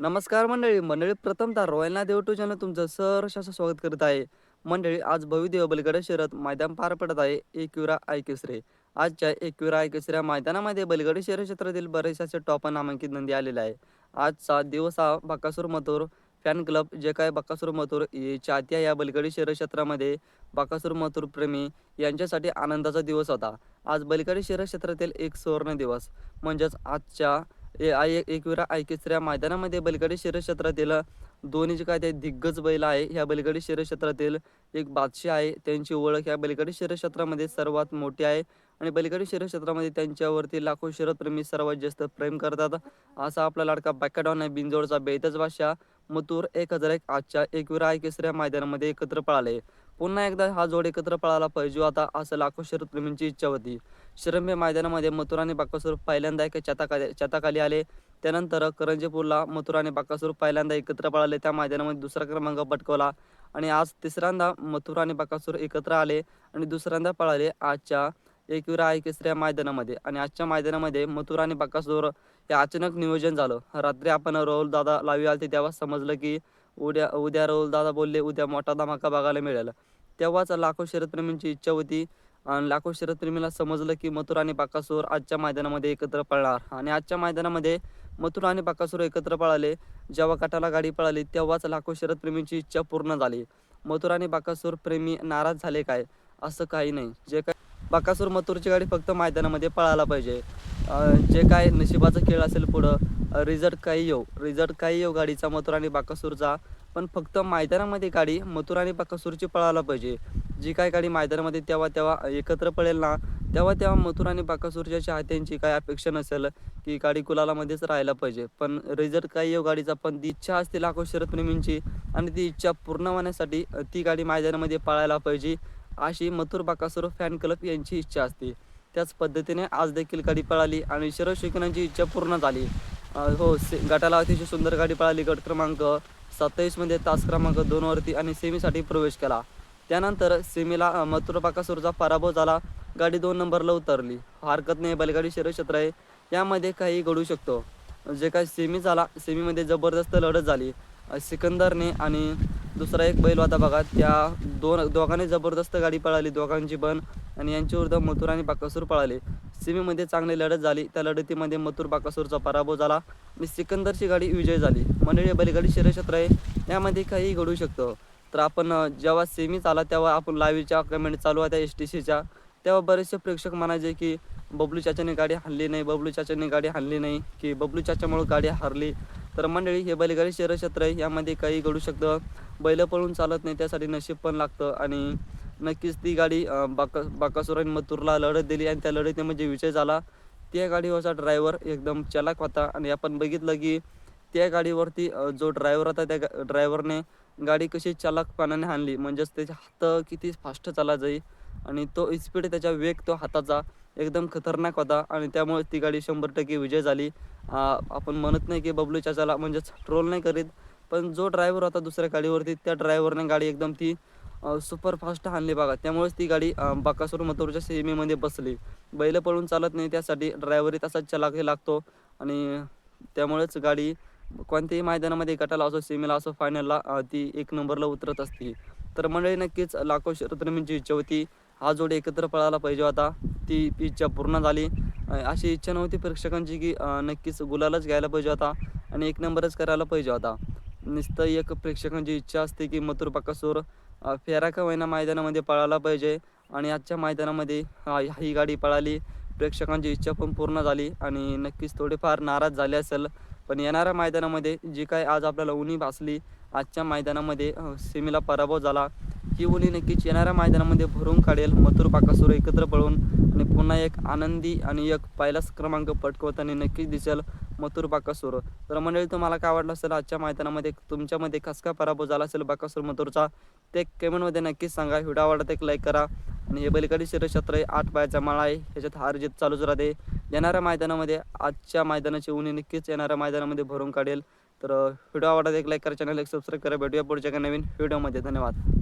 नमस्कार मंडळी. मंडळी प्रथमतः रॉयल देव टू चॅनल तुमचं सहर्ष असं स्वागत करत आहे. मंडळी आज भव्यदेव बलगडे शहरात मैदान पार पडत आहे. एकविरा आयकेसरे. आजच्या एकविरा आयकेसऱ्या मैदानामध्ये बलगडे शहर क्षेत्रातील बरेचसे असे टॉप नामांकित नंदी आलेले आहे आजचा दिवस हा बकासूर मथुर फॅन क्लब जे काय बकासूर मथुर चात्या या बलगडी शहर क्षेत्रामध्ये बकासूर मथुर प्रेमी यांच्यासाठी आनंदाचा दिवस होता. आज बलगडी शहर क्षेत्रातील एक सुवर्ण दिवस. म्हणजेच आजच्या ए आय एकविरा ऐकेसऱ्या मैदानामध्ये बलगडी शिरक्षेत्रातील दोन्ही जे काय ते दिग्गज बैल आहे ह्या बलगडी शिरक्षेत्रातील एक बादशाह आहे त्यांची ओळख ह्या बलगडी शिरक्षेत्रामध्ये सर्वात मोठी आहे. आणि बलगडी शिरक्षेत्रामध्ये त्यांच्यावरती लाखो शरदप्रेमी सर्वात जास्त प्रेम करतात. असा आपला लाडका बॅकॅडॉन आहे बिंजोडचा बेतज भाषा मतूर एक हजार एक आजच्या एकविरा ऐकेसऱ्या मैदानामध्ये एकत्र पळाले. पुन्हा एकदा हा जोड एकत्र पळाला पाहिजे. आता असं लाखो शरदप्रेमींची इच्छा होती. शिरंबे मैदानामध्ये मथुरा आणि बाकासूर पहिल्यांदा एक चताखाली चताखाली आले. त्यानंतर करंजीपूरला मथुरा आणि बाकासूर पहिल्यांदा एकत्र पळाले. त्या मैदानामध्ये दुसरा क्रमांक पटकवला. आणि आज तिसऱ्यांदा मथुरा आणि बाकासूर एकत्र आले आणि दुसऱ्यांदा पळाले आजच्या एकविरा ऐकेसऱ्या मैदानामध्ये. आणि आजच्या मैदानामध्ये मथुरा आणि बाकासूर हे अचानक नियोजन झालं. रात्री आपण राहुल दादा लावी आलते तेव्हा समजलं की उद्या उद्या राहुल दादा बोलले उद्या मोठा धमाका बघायला मिळेल. तेव्हाच लाखो शरदप्रेमींची इच्छा होती. आणि लाखो शरदप्रेमीला समजलं की मथुर आणि बाकासूर आजच्या मैदानामध्ये एकत्र पळणार. आणि आजच्या मैदानामध्ये मथुर आणि बाकासूर एकत्र पळाले. जेव्हा काठाला गाडी पळाली तेव्हाच लाखो शरदप्रेमींची इच्छा पूर्ण झाली. मथुर आणि बाकासूर प्रेमी नाराज झाले काय? असं काही नाही. जे काय बाकासूर मथुरची गाडी फक्त मैदानामध्ये पळायला पाहिजे. जे काय नशिबाचा खेळ असेल पुढं रिझल्ट काही येऊ रिझल्ट काही येऊ गाडीचा मथुर आणि बाकासूरचा. पण फक्त मैदानामध्ये गाडी मथुर आणि बाकासूरची पळायला पाहिजे. जी काय गाडी मैदानामध्ये तेव्हा तेव्हा एकत्र पळेल ना तेव्हा तेव्हा मथुर आणि बाकासूरच्या चाहत्यांची काय अपेक्षा नसेल की गाडी कुलालामध्येच राहायला पाहिजे. पण रिझल्ट काही येऊ गाडीचा पण ती इच्छा असते लाखो शरदप्रेमींची आणि ती इच्छा पूर्ण होण्यासाठी ती गाडी मैदानामध्ये पळायला पाहिजे अशी मथुर बाकासूर फॅन क्लब यांची इच्छा असते. त्याच पद्धतीने आज देखील गाडी पळाली आणि शरद शिकण्याची इच्छा पूर्ण झाली. हो से गटाला अतिशय सुंदर गाडी पळाली गट क्रमांक सत्तावीसमध्ये तास क्रमांक दोनवरती आणि सेमीसाठी प्रवेश केला. त्यानंतर सेमीला अ, मथुर पराभव झाला. गाडी दोन नंबरला उतरली. हरकत नाही बैलगाडी शरीरक्षेत्र आहे. यामध्ये काही घडू शकतो. जे काय सेमी झाला सेमीमध्ये जबरदस्त लढत झाली. सिकंदरने आणि दुसरा एक बैल होता बघा त्या दोन दोघांनी जबरदस्त गाडी पळाली. दोघांची पण आणि यांच्या विरुद्ध मथुर आणि पाकासूर पळाले. सेमीमध्ये चांगली लढत झाली. त्या लढतीमध्ये मथुर बाकासूरचा पराभव झाला. आणि सिकंदरची गाडी विजय झाली. मंडळी बैलगाडी शिरक्षेत्र आहे. यामध्ये काही घडू शकतं. तर आपण जेव्हा सेमी चाला तेव्हा आपण लाईव्हच्या कमेंट चालू होत्या एस टी सीच्या तेव्हा बरेचसे प्रेक्षक म्हणायचे की बबलू चाचाने गाडी हल्ली नाही बबलू चाचाने गाडी हल्ली नाही की बबलू चाच्यामुळे गाडी हरली. तर मंडळी हे बैलगाडी शहरक्षेत्र आहे. यामध्ये काही घडू शकतं. बैल पळून चालत नाही त्यासाठी नशीब पण लागतं. आणि नक्कीच ती गाडी बाका बाकासूर मथुरला लढत दिली आणि त्या लढतीमध्ये म्हणजे विजय झाला. त्या गाडीवरचा ड्रायव्हर एकदम चलाक होता आणि आपण बघितलं की त्या गाडीवरती जो ड्रायव्हर होता त्या ड्रायव्हरने गाडी कशी चालकपणाने हाणली म्हणजेच त्याचे हात किती फास्ट चाला जाई आणि तो स्पीड त्याच्या वेग तो हाताचा एकदम खतरनाक होता आणि त्यामुळे ती गाडी शंभर टक्के विजय झाली. आपण म्हणत नाही की बबलू चाचाला म्हणजेच ट्रोल नाही करीत पण जो ड्रायव्हर होता दुसऱ्या गाडीवरती त्या ड्रायव्हरने गाडी एकदम ती सुपर फास्ट हाणली बघा. त्यामुळेच ती गाडी अ, बाकासूर मथुरच्या सीमेमध्ये बसली. बैल पळून चालत नाही त्यासाठी ड्रायव्हरही तसाच चलाकी लागतो. आणि त्यामुळेच गाडी कोणत्याही मैदानामध्ये गटाला असो सीमेला असो फायनलला ती एक नंबरला उतरत असते. तर मंडळी नक्कीच लाखो शरदप्रेमींची इच्छा होती. हा जोड एकत्र पळायला पाहिजे होता. ती इच्छा पूर्ण झाली. अशी इच्छा नव्हती प्रेक्षकांची की नक्कीच गुलालच घ्यायला पाहिजे होता आणि एक नंबरच करायला पाहिजे होता. नुसतं एक प्रेक्षकांची इच्छा असते की मथुर बकासूर फेरा का होईना मैदानामध्ये पळायला पाहिजे. आणि आजच्या मैदानामध्ये ही गाडी पळाली. प्रेक्षकांची इच्छा पण पूर्ण झाली. आणि नक्कीच थोडेफार नाराज झाले असेल. पण येणाऱ्या मैदानामध्ये जी काय आज आपल्याला उणी भासली आजच्या मैदानामध्ये सेमीला पराभव झाला. ही उणी नक्कीच येणाऱ्या मैदानामध्ये भरून काढेल मथुर पाकासुर एकत्र पळून. आणि पुन्हा एक आनंदी आणि एक पहिलाच क्रमांक पटकवताना नक्कीच दिसेल मथुर बाकासूर. तर मंडळी तुम्हाला काय वाटलं असेल आजच्या मैदानामध्ये? तुमच्यामध्ये कसका पराभव झाला असेल बाकासूर मथुरचा? ते कमेंटमध्ये नक्कीच सांगा. व्हिडिओ आवडत एक लाईक करा. आणि हे बैलगाडी शिरक्षेत्र आहे आठ पायाचा माळा आहे. ह्याच्यात हार जीत चालूच राहते. येणाऱ्या मैदानामध्ये आजच्या मैदानाची उणी नक्कीच येणाऱ्या मैदानामध्ये भरून काढेल. तर व्हिडिओ आवडला एक लाईक करा चॅनल एक सबस्क्राईब करा. भेटूया पुढच्या एका नवीन व्हिडिओमध्ये. धन्यवाद.